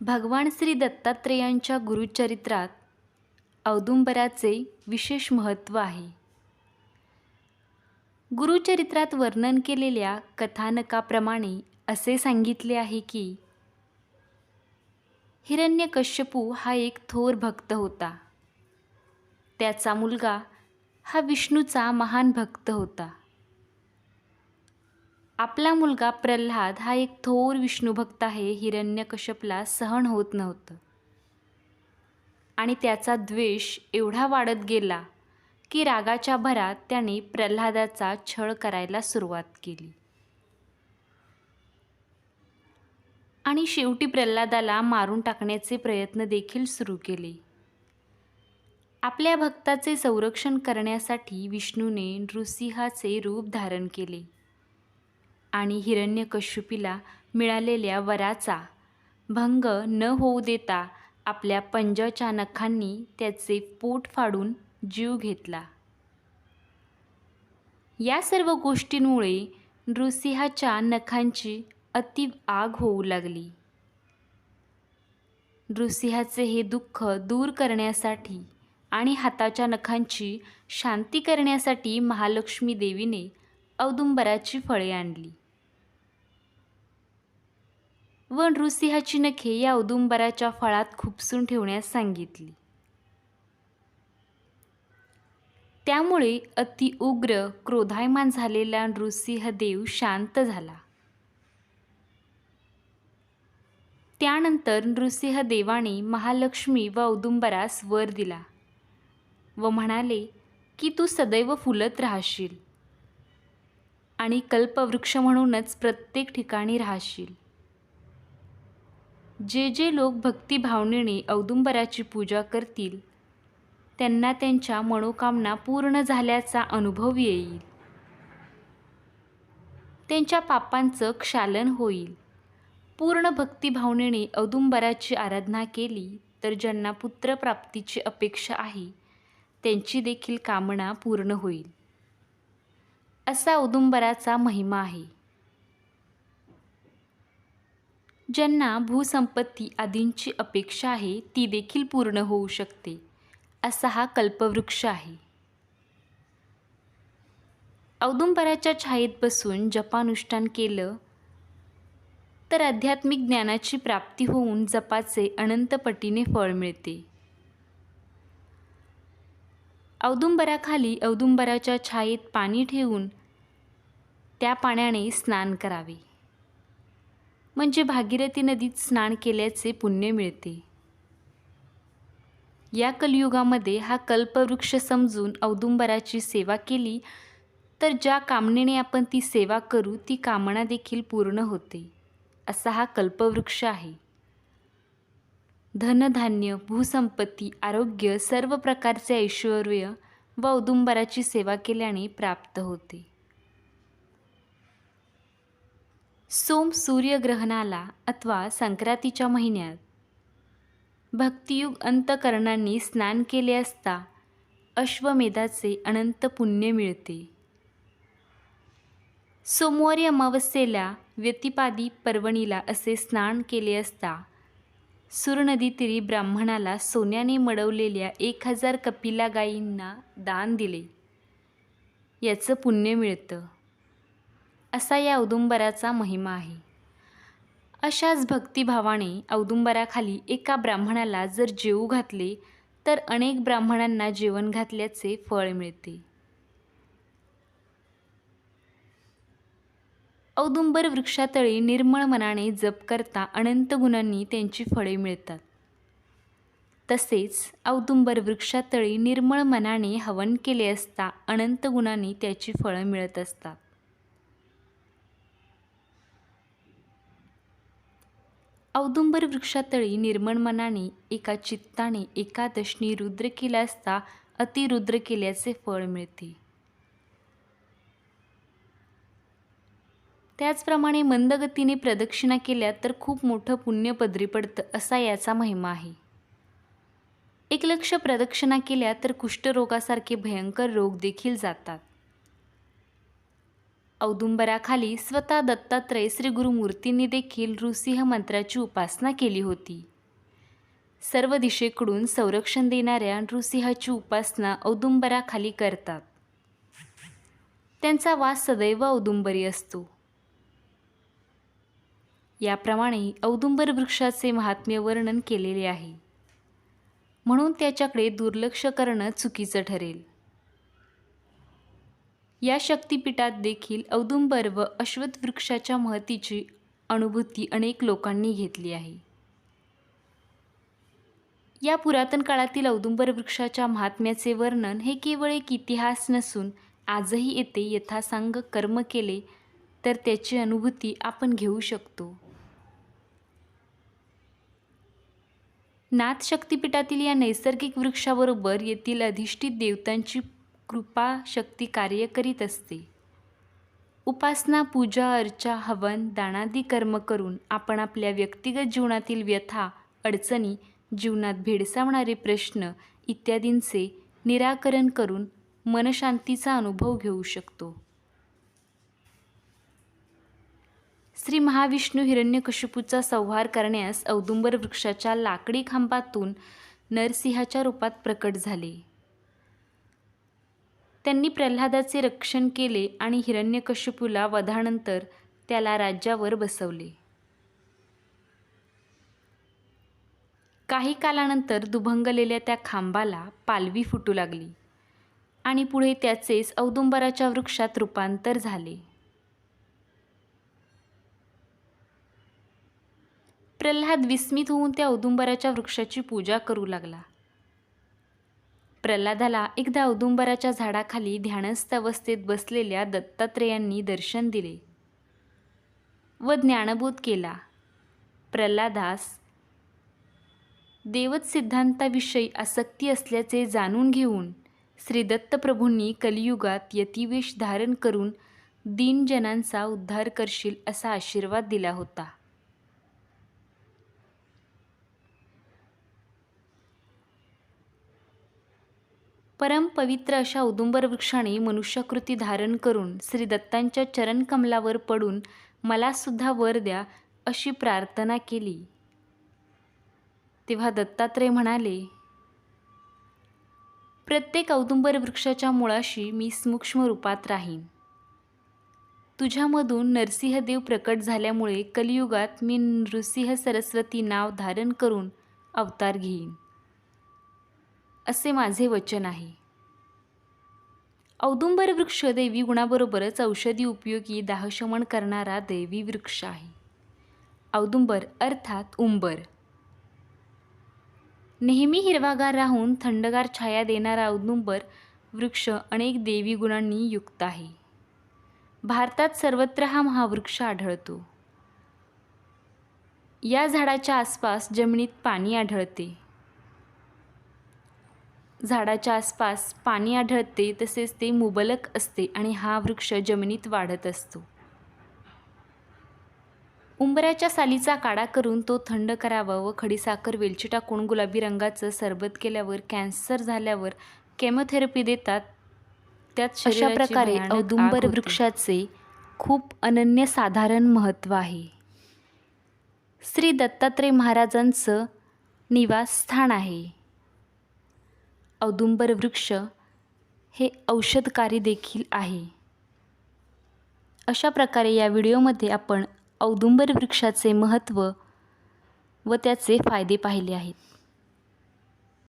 भगवान श्री दत्तात्रेयांच्या गुरुचरित्रात औदुंबराचे विशेष महत्त्व आहे. गुरुचरित्रात वर्णन केलेल्या कथानकाप्रमाणे असे सांगितले आहे की हिरण्यकश्यपू हा एक थोर भक्त होता. त्याचा मुलगा हा विष्णूचा महान भक्त होता. आपला मुलगा प्रल्हाद हा एक थोर विष्णुभक्त आहे. हिरण्यकश्यपला सहन होत नव्हतं. आणि त्याचा द्वेष एवढा वाढत गेला की रागाच्या भरात त्याने प्रल्हादाचा छळ करायला सुरुवात केली. आणि शेवटी प्रल्हादाला मारून टाकण्याचे प्रयत्न देखील सुरू केले. आपल्या भक्ताचे संरक्षण करण्यासाठी विष्णूने नृसिंहाचे रूप धारण केले. आणि हिरण्यकश्यपीला मिळालेल्या वराचा भंग न होऊ देता आपल्या पंजाच्या नखांनी त्याचे पोट फाडून जीव घेतला. या सर्व गोष्टींमुळे नृसिंहाच्या नखांची अति आग होऊ लागली. नृसिंहाचे हे दुःख दूर करण्यासाठी आणि हाताच्या नखांची शांती करण्यासाठी महालक्ष्मी देवीने औदुंबराची फळे आणली. व नृसिंहाची नखे या औदुंबराच्या फळात खुपसून ठेवण्यास सांगितली. त्यामुळे अति उग्र क्रोधायमान झालेला नृसिंहदेव शांत झाला. त्यानंतर नृसिंहदेवाने महालक्ष्मी व औदुंबरास वर दिला व म्हणाले की तू सदैव फुलत राहशील आणि कल्पवृक्ष म्हणूनच प्रत्येक ठिकाणी राहशील. जे जे लोक भक्तिभावनेने औदुंबराची पूजा करतील त्यांना त्यांच्या मनोकामना पूर्ण झाल्याचा अनुभव येईल. त्यांच्या पापांचं क्षालन होईल. पूर्ण भक्तिभावनेने औदुंबराची आराधना केली तर ज्यांना पुत्रप्राप्तीची अपेक्षा आहे त्यांची देखील कामना पूर्ण होईल. असा औदुंबराचा महिमा आहे. ज्यांना भूसंपत्ती आदींची अपेक्षा आहे ती देखील पूर्ण होऊ शकते असा हा कल्पवृक्ष आहे. औदुंबराच्या छायेत बसून जपानुष्ठान केलं तर आध्यात्मिक ज्ञानाची प्राप्ती होऊन जपाचे अनंतपटीने फळ मिळते. औदुंबराखाली औदुंबराच्या छायेत पाणी ठेवून त्या पाण्याने स्नान करावे. म्हणजे भागीरथी नदीत स्नान केल्याचे पुण्य मिळते. या कलियुगामध्ये हा कल्पवृक्ष समजून औदुंबराची सेवा केली तर ज्या कामनेने आपण ती सेवा करू ती कामना देखील पूर्ण होते असा हा कल्पवृक्ष आहे. धनधान्य भूसंपत्ती आरोग्य सर्व प्रकारचे ऐश्वर व औदुंबराची सेवा केल्याने प्राप्त होते. सोम सूर्यग्रहणाला अथवा संक्रांतीच्या महिन्यात. भक्तियुग अंतकरणांनी स्नान केले असता अश्वमेधाचे अनंत पुण्य मिळते. सोमवारी अमावस्येला व्यतिपादी पर्वणीला असे स्नान केले असता सुरनदीतीरी ब्राह्मणाला सोन्याने मडवलेल्या एक हजार कपिला गायींना दान दिले. याचं पुण्य मिळतं. असा या औदुंबराचा महिमा आहे. अशाच भक्तिभावाने औदुंबराखाली एका ब्राह्मणाला जर जेवू घातले तर अनेक ब्राह्मणांना जेवण घातल्याचे फळ मिळते. औदुंबर वृक्षातळी निर्मळ मनाने जप करता अनंत गुणांनी त्यांची फळे मिळतात. तसेच औदुंबर वृक्षातळी निर्मळ मनाने हवन केले असता अनंत गुणांनी त्याची फळं मिळत असतात. औदुंबर वृक्षातळी निर्मळ मनाने एका चित्ताने एकादशनी रुद्र केला असता अतिरुद्र केल्याचे फळ मिळते. त्याचप्रमाणे मंदगतीने प्रदक्षिणा केल्या तर खूप मोठं पुण्य पदरी पडतं असा याचा महिमा आहे. एक लक्ष प्रदक्षिणा केल्या तर कुष्ठरोगासारखे भयंकर रोग देखील जातात. औदुंबराखाली स्वतः दत्तात्रय श्री गुरुमूर्तींनी देखील ऋसिंह मंत्राची उपासना केली होती. सर्व दिशेकडून संरक्षण देणाऱ्या नृसिंहाची उपासना औदुंबराखाली करतात. त्यांचा वास सदैव औदुंबरी असतो. याप्रमाणे औदुंबर वृक्षाचे महात्म्य वर्णन केलेले आहे. म्हणून त्याच्याकडे दुर्लक्ष करणं चुकीचं ठरेल. या शक्तिपीठात देखील औदुंबर व अश्वत्थ वृक्षाच्या महतीची अनुभूती अनेक लोकांनी घेतली आहे. या पुरातन काळातील औदुंबर वृक्षाच्या महात्म्याचे वर्णन हे केवळ एक इतिहास नसून आजही येथे यथासांग कर्म केले तर त्याची अनुभूती आपण घेऊ शकतो. नाथ शक्तिपीठातील या नैसर्गिक वृक्षाबरोबर येथील अधिष्ठित देवतांची कृपा शक्ती कार्य करीत असते. उपासना पूजा अर्चा हवन दानादी कर्म करून आपण आपल्या व्यक्तिगत जीवनातील व्यथा अडचणी जीवनात भेडसावणारे प्रश्न इत्यादींचे निराकरण करून मनशांतीचा अनुभव घेऊ शकतो. श्री महाविष्णू हिरण्यकशिपूचा संहार करण्यास औदुंबर वृक्षाच्या लाकडी खांबातून नरसिंहाच्या रूपात प्रकट झाले. त्यांनी प्रल्हादाचे रक्षण केले आणि हिरण्यकश्यपूला वधानंतर त्याला राज्यावर बसवले. काही कालानंतर दुभंगलेल्या त्या खांबाला पालवी फुटू लागली आणि पुढे त्याचेच औदुंबराच्या वृक्षात रूपांतर झाले. प्रल्हाद विस्मित होऊन त्या औदुंबराच्या वृक्षाची पूजा करू लागला. प्रल्हादाला एकदा औदुंबराच्या झाडाखाली ध्यानस्थ अवस्थेत बसलेल्या दत्तात्रेयांनी दर्शन दिले व ज्ञानबोध केला. प्रल्हादास देवत सिद्धांताविषयी आसक्ती असल्याचे जाणून घेऊन श्री दत्तप्रभूंनी कलियुगात यतिवेश धारण करून दीनजनांचा उद्धार करशील असा आशीर्वाद दिला होता. परमपवित्र अशा औदुंबर वृक्षाने मनुष्यकृती धारण करून श्री दत्तांच्या चरणकमलावर पडून मलासुद्धा वर द्या अशी प्रार्थना केली. तेव्हा दत्तात्रय म्हणाले प्रत्येक औदुंबर वृक्षाच्या मुळाशी मी सूक्ष्म रूपात राहीन. तुझ्यामधून नरसिंहदेव प्रकट झाल्यामुळे कलियुगात मी नृसिंह सरस्वती नाव धारण करून अवतार घेईन. असे माझे वचन आहे. औदुंबर वृक्ष देवी गुणाबरोबरच औषधी उपयोगी दाहशमन करणारा देवी वृक्ष आहे. औदुंबर अर्थात उंबर. नेहमी हिरवागार राहून थंडगार छाया देणारा औदुंबर वृक्ष अनेक देवी गुणांनी युक्त आहे. भारतात सर्वत्र हा महावृक्ष आढळतो. या झाडाच्या आसपास जमिनीत पाणी आढळते. झाडाच्या आसपास पाणी आढळते तसेच ते मुबलक असते आणि हा वृक्ष जमिनीत वाढत असतो. उंबऱ्याच्या सालीचा काढा करून तो थंड करावा व खडीसाखर वेलची टाकून गुलाबी रंगाचं सरबत केल्यावर कॅन्सर झाल्यावर केमोथेरपी देतात. त्यात अशा प्रकारे औदुंबर वृक्षाचे खूप अनन्यसाधारण महत्त्व आहे. श्री दत्तात्रय महाराजांचं निवासस्थान आहे. औदुंबर वृक्ष हे औषधकारी देखील आहे. अशा प्रकारे या व्हिडिओमध्ये आपण औदुंबर वृक्षाचे महत्त्व व त्याचे फायदे पाहिले आहेत.